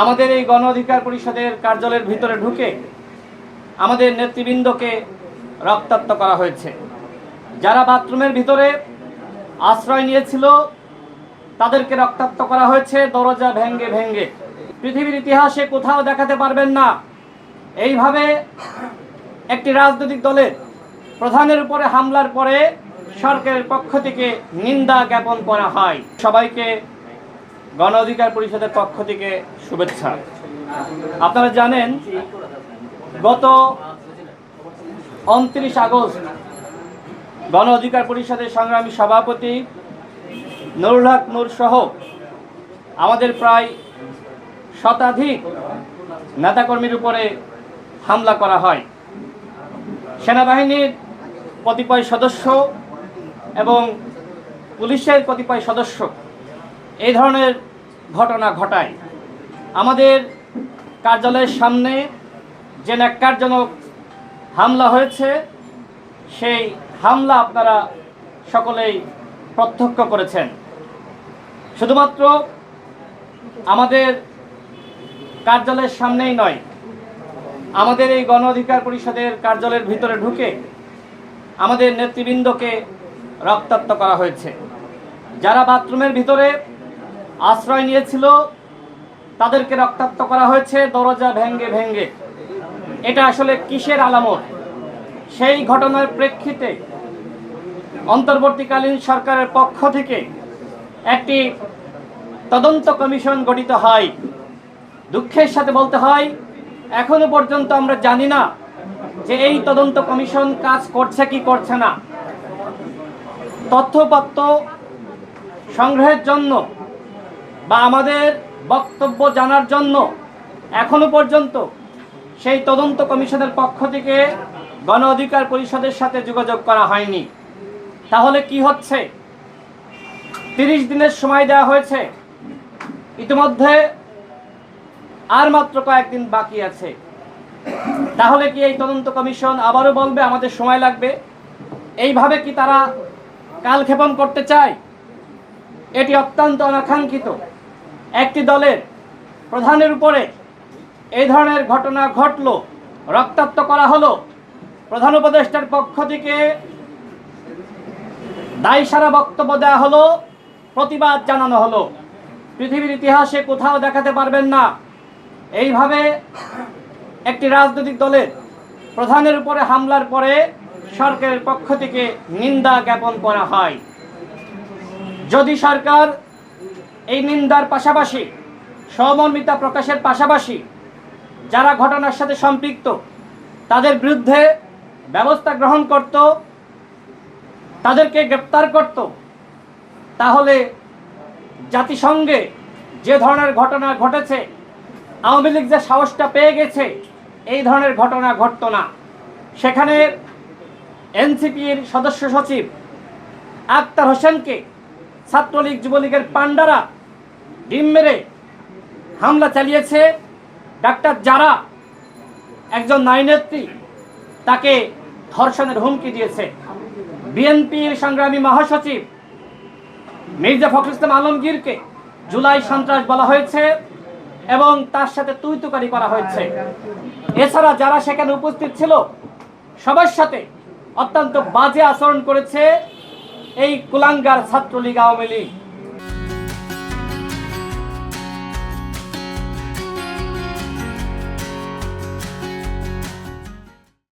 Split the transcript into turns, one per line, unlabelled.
আমাদের এই গণ অধিকার পরিষদের কার্যালয়ের ভিতরে ঢুকে আমাদের নেতৃবৃন্দকে রক্তাক্ত করা হয়েছে। যারা বাথরুমের ভিতরে আশ্রয় নিয়েছিল, তাদেরকে রক্তাক্ত করা হয়েছে, দরজা ভেঙ্গে ভেঙ্গে। পৃথিবীর ইতিহাসে কোথাও দেখাতে পারবেন না। এইভাবে একটি রাজনৈতিক দলের প্রধানের উপরে হামলার পরে সরকারের পক্ষ থেকে নিন্দা জ্ঞাপন করা হয়। সবাইকে গণ অধিকার পরিষদের পক্ষ থেকে শুভেচ্ছা। আপনারা জানেন, গত উনত্রিশ আগস্ট গণ অধিকার পরিষদের সংগ্রামী সভাপতি নুরুল হক নূর সহ আমাদের প্রায় শতাধিক নেতাকর্মীর উপরে হামলা করা হয়। সেনাবাহিনীর কতিপয় সদস্য এবং পুলিশের কতিপয় সদস্য এই ধরনের ঘটনা ঘটায়। আমাদের কার্যালয়ের সামনে যে ন্যাক্কারজনক হামলা হয়েছে, সেই হামলা আপনারা সকলেই প্রত্যক্ষ করেছেন। শুধুমাত্র আমাদের কার্যালয়ের সামনেই নয়, আমাদের এই গণ অধিকার পরিষদের কার্যালয়ের ভিতরে ঢুকে আমাদের নেতৃবৃন্দকে রক্তাক্ত করা হয়েছে। যারা বাথরুমের ভিতরে আশ্রয় নিয়েছিল তাদেরকে রক্তাক্ত করা হয়েছে, দরজা ভেঙ্গে ভেঙ্গে। এটা আসলে কিসের আলামত? সেই ঘটনার প্রেক্ষিতে অন্তর্বর্তীকালীন সরকারের পক্ষ থেকে একটি তদন্ত কমিশন গঠিত হয়। দুঃখের সাথে বলতে হয়, এখনও পর্যন্ত আমরা জানি না যে এই তদন্ত কমিশন কাজ করছে কি করছে না। তথ্যপত্র সংগ্রহের জন্য বা আমাদের বক্তব্য জানার জন্য এখনও পর্যন্ত সেই তদন্ত কমিশনের পক্ষ থেকে গণ অধিকার পরিষদের সাথে যোগাযোগ করা হয়নি। তাহলে কি হচ্ছে? তিরিশ দিনের সময় দেওয়া হয়েছে। ইতিমধ্যে আর মাত্র কয়েকদিন বাকি আছে। তাহলে কি এই তদন্ত কমিশন আবারও বলবে, আমাদের সময় লাগবে এইভাবে কি তারা কালক্ষেপণ করতে চায়? এটি অত্যন্ত অনাকাঙ্ক্ষিত। একটি দলের প্রধানের উপরে এই ধরনের ঘটনা ঘটলো, রক্তাক্ত করা হলো। প্রধান উপদেষ্টার পক্ষ থেকে দায়ী সারা বক্তব্য দেওয়া হলো, প্রতিবাদ জানানো হলো। পৃথিবীর ইতিহাসে কোথাও দেখাতে পারবেন না। এইভাবে একটি রাজনৈতিক দলের প্রধানের উপরে হামলার পরে সরকারের পক্ষ থেকে নিন্দা জ্ঞাপন করা হয়। যদি সরকার এই নিন্দার পাশাপাশি সহমর্মিতা প্রকাশের পাশাপাশি যারা ঘটনার সাথে সম্পৃক্ত, তাদের বিরুদ্ধে ব্যবস্থা গ্রহণ করত, তাদেরকে গ্রেপ্তার করত, তাহলে জাতিসংঘে যে ধরনের ঘটনা ঘটেছে, আওয়ামী লীগ যে সাহসটা পেয়ে গেছে, এই ধরনের ঘটনা ঘটতো না। সেখানে এনসিপির সদস্য সচিব আক্তার হোসেনকে ছাত্রলীগ যুবলীগের পান্ডারা ডিম মেরে হামলা চালিয়েছে ডাক্তার যারা, একজন নারীনেত্রী, তাকে ধর্ষণের হুমকি দিয়েছে। বিএনপির সংগ্রামী মহাসচিব মির্জা ফখরুল ইসলাম আলমগীরকে জুলাই সন্ত্রাস বলা হয়েছে এবং তার সাথে তুই তুকারি করা হয়েছে। এছাড়া যারা সেখানে উপস্থিত ছিল, সবার সাথে অত্যন্ত বাজে আচরণ করেছে এই কুলাঙ্গার ছাত্রলীগ আওয়ামী লীগ।